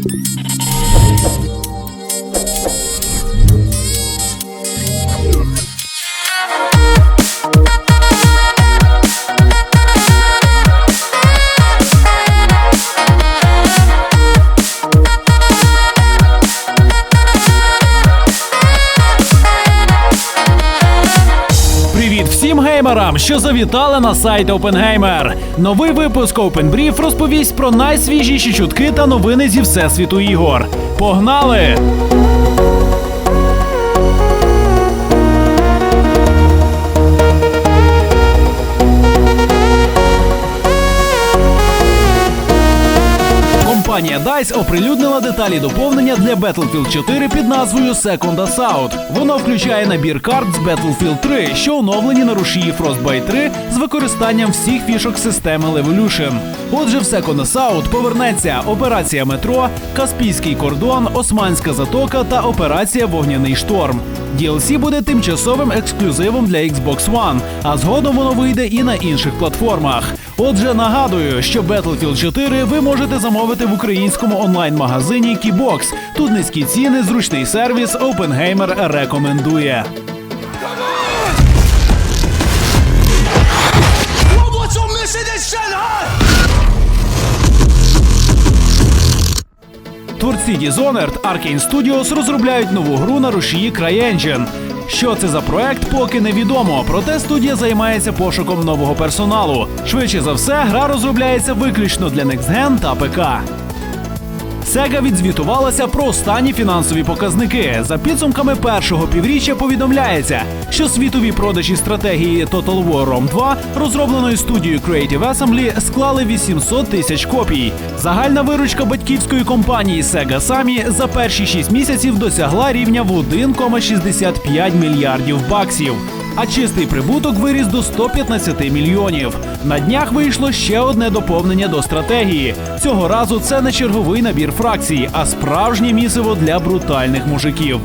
Thank you. Всім геймерам, що завітали на сайт OpenGamer. Новий випуск Brief розповість про найсвіжіші чутки та новини зі всесвіту ігор. Погнали! Компанія DICE оприлюднила деталі доповнення для Battlefield 4 під назвою Second Assault. Воно включає набір карт з Battlefield 3, що оновлені на рушії Frostbite 3 з використанням всіх фішок системи Levolution. Отже, в Second Assault повернеться операція Метро, Каспійський кордон, Османська затока та операція Вогняний шторм. DLC буде тимчасовим ексклюзивом для Xbox One, а згодом воно вийде і на інших платформах. Отже, нагадую, що Battlefield 4 ви можете замовити в українському онлайн-магазині Keybox. Тут низькі ціни, зручний сервіс OpenGamer рекомендує. Творці Dishonored Arkane Studios розробляють нову гру на рушії CryEngine. Що це за проект, поки невідомо. Проте студія займається пошуком нового персоналу. Швидше за все, гра розробляється виключно для Next Gen та ПК. Sega відзвітувалася про останні фінансові показники. За підсумками першого півріччя повідомляється, що світові продажі стратегії Total War Rome 2, розробленої студією Creative Assembly, склали 800 тисяч копій. Загальна виручка батьківської компанії Sega Sammy за перші 6 місяців досягла рівня в 1,65 мільярдів баксів. А чистий прибуток виріс до 115 мільйонів. На днях вийшло ще одне доповнення до стратегії. Цього разу це не черговий набір фракцій, а справжнє місиво для брутальних мужиків.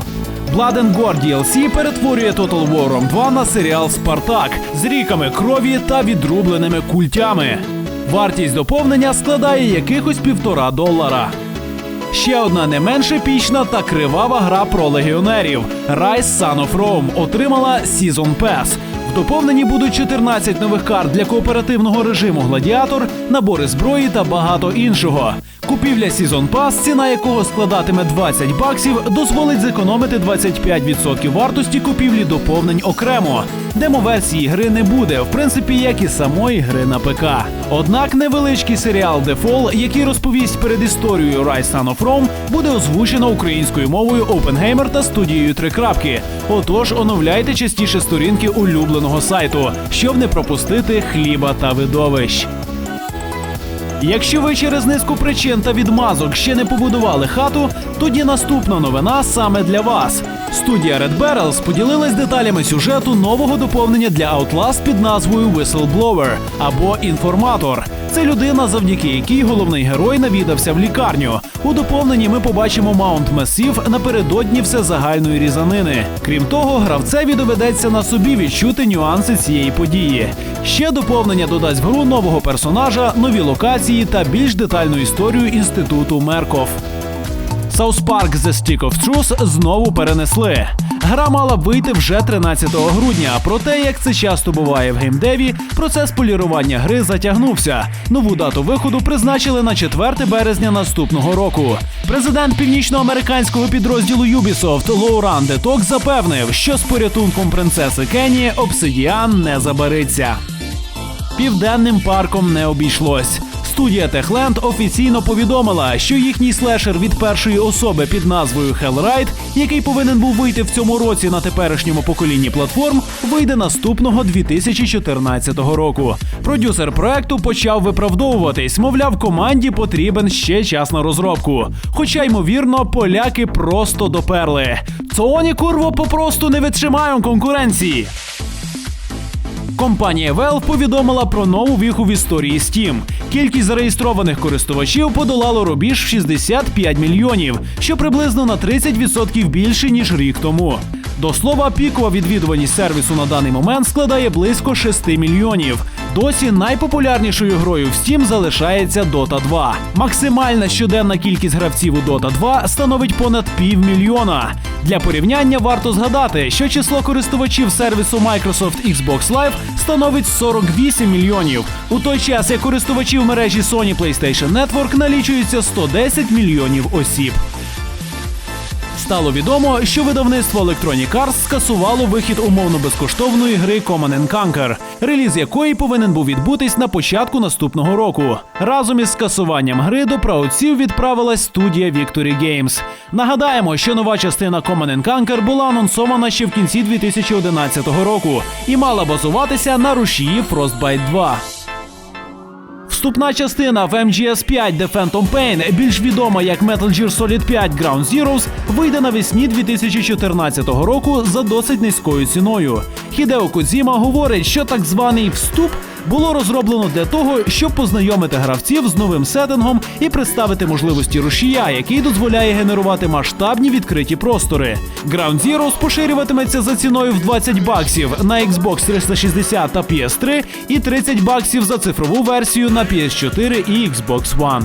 Blood and DLC перетворює Total War Rome 2 на серіал Спартак з ріками крові та відрубленими культями. Вартість доповнення складає якихось півтора долара. Ще одна не менш епічна та кривава гра про легіонерів Rise Son of Rome отримала Season Pass. В доповненні будуть 14 нових карт для кооперативного режиму Гладіатор, набори зброї та багато іншого. Купівля Season Pass, ціна якого складатиме 20 баксів, дозволить зекономити 25% вартості купівлі доповнень окремо. Демо-версії гри не буде, в принципі, як і самої гри на ПК. Однак невеличкий серіал Fall, який розповість перед історією Rise Son of Rome, буде озвучено українською мовою OpenGamer та студією Три крапки. Отож, оновляйте частіше сторінки улюбленого сайту, щоб не пропустити хліба та видовищ. Якщо ви через низку причин та відмазок ще не побудували хату, тоді наступна новина саме для вас. Студія Red Barrels поділилась деталями сюжету нового доповнення для Outlast під назвою Whistleblower або Інформатор. Це людина, завдяки якій головний герой навідався в лікарню. У доповненні ми побачимо Маунт Масів напередодні всезагальної різанини. Крім того, гравцеві доведеться на собі відчути нюанси цієї події. Ще доповнення додасть в гру нового персонажа, нові локації та більш детальну історію інституту Мерков. South Park The Stick of Truth знову перенесли. Гра мала вийти вже 13 грудня. Проте, як це часто буває в геймдеві, процес полірування гри затягнувся. Нову дату виходу призначили на 4 березня наступного року. Президент північноамериканського підрозділу Ubisoft Лоуран Деток запевнив, що з порятунком принцеси Кені Обсидіан не забариться. Південним парком не обійшлось. Студія Техленд офіційно повідомила, що їхній слешер від першої особи під назвою Hellride, який повинен був вийти в цьому році на теперішньому поколінні платформ, вийде наступного 2014 року. Продюсер проекту почав виправдовуватись, мовляв, команді потрібен ще час на розробку. Хоча ймовірно, поляки просто доперли. Соні курво попросту не витримають конкуренції. Компанія Valve повідомила про нову віху в історії Steam. Кількість зареєстрованих користувачів подолало рубіж в 65 мільйонів, що приблизно на 30% більше ніж рік тому. До слова, пікова відвідуваність сервісу на даний момент складає близько 6 мільйонів. Досі найпопулярнішою грою в Steam залишається Dota 2. Максимальна щоденна кількість гравців у Dota 2 становить понад півмільйона. Для порівняння варто згадати, що число користувачів сервісу Microsoft Xbox Live становить 48 мільйонів, у той час як користувачів мережі Sony PlayStation Network налічується 110 мільйонів осіб. Стало відомо, що видавництво Electronic Arts скасувало вихід умовно безкоштовної гри Command Conquer, реліз якої повинен був відбутись на початку наступного року. Разом із скасуванням гри до праотців відправилась студія Victory Games. Нагадаємо, що нова частина Command Conquer була анонсована ще в кінці 2011 року і мала базуватися на рушії Frostbite 2. Вступна частина в MGS 5 The Phantom Pain, більш відома як Metal Gear Solid 5 Ground Zeroes, вийде навесні 2014 року за досить низькою ціною. Хідео Кодзіма говорить, що так званий вступ було розроблено для того, щоб познайомити гравців з новим сеттингом і представити можливості рушія, який дозволяє генерувати масштабні відкриті простори. Ground Zeroes поширюватиметься за ціною в 20 баксів на Xbox 360 та PS3 і 30 баксів за цифрову версію на PS4 і Xbox One.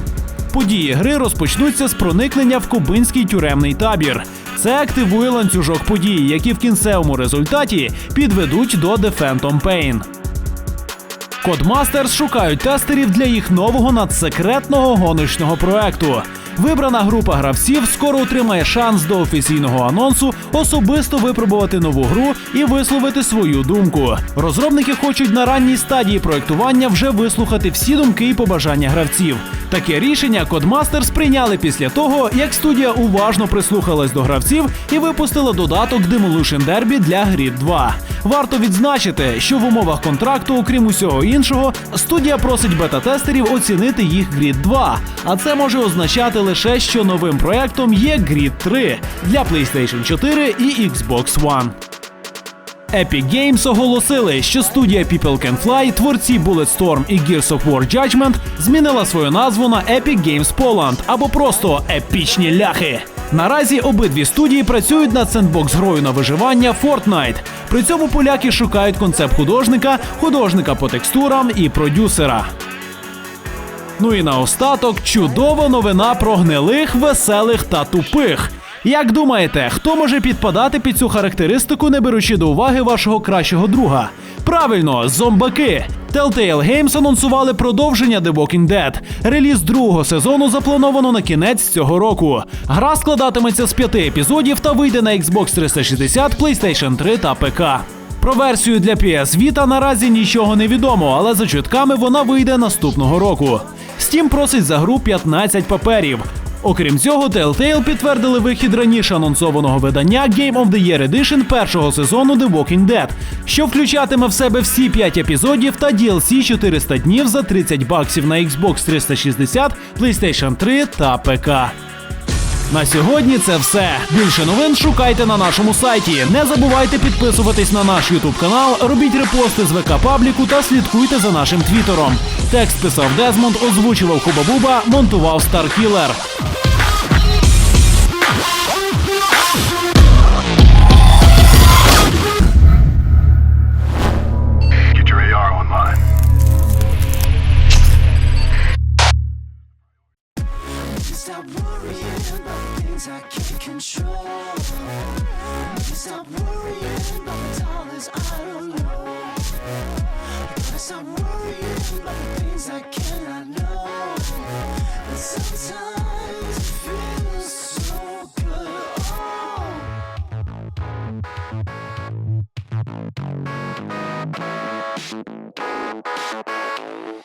Події гри розпочнуться з проникнення в кубинський тюремний табір. Це активує ланцюжок подій, які в кінцевому результаті підведуть до The Phantom Pain. Codemasters шукають тестерів для їх нового надсекретного гоночного проекту. Вибрана група гравців скоро отримає шанс до офіційного анонсу особисто випробувати нову гру і висловити свою думку. Розробники хочуть на ранній стадії проектування вже вислухати всі думки і побажання гравців. Таке рішення Codemasters прийняли після того, як студія уважно прислухалась до гравців і випустила додаток Demolition Derby для Grid 2. Варто відзначити, що в умовах контракту, окрім усього іншого, студія просить бета-тестерів оцінити їх Grid 2. А це може означати лише, що новим проектом є Grid 3 для PlayStation 4 і Xbox One. Epic Games оголосили, що студія People Can Fly, творці Bulletstorm і Gears of War Judgment змінила свою назву на Epic Games Poland або просто епічні ляхи. Наразі обидві студії працюють над сендбокс грою на виживання Fortnite. При цьому поляки шукають концепт художника, художника по текстурам і продюсера. Ну і наостаток чудова новина про гнилих, веселих та тупих. Як думаєте, хто може підпадати під цю характеристику, не беручи до уваги вашого кращого друга? Правильно, зомбаки. Telltale Games анонсували продовження The Walking Dead. Реліз другого сезону заплановано на кінець цього року. Гра складатиметься з п'яти епізодів та вийде на Xbox 360, PlayStation 3 та ПК. Про версію для PS Vita наразі нічого не відомо, але за чутками вона вийде наступного року. Steam просить за гру 15 паперів. Окрім цього, Telltale підтвердили вихід раніше анонсованого видання Game of the Year Edition першого сезону The Walking Dead, що включатиме в себе всі 5 епізодів та DLC 400 днів за 30 баксів на Xbox 360, PlayStation 3 та ПК. На сьогодні це все. Більше новин шукайте на нашому сайті. Не забувайте підписуватись на наш Ютуб канал, робіть репости з ВК Пабліку та слідкуйте за нашим твіттером. Текст писав Дезмонд, озвучував Хубабуба, монтував Старкілер. Things I cannot know. But sometimes.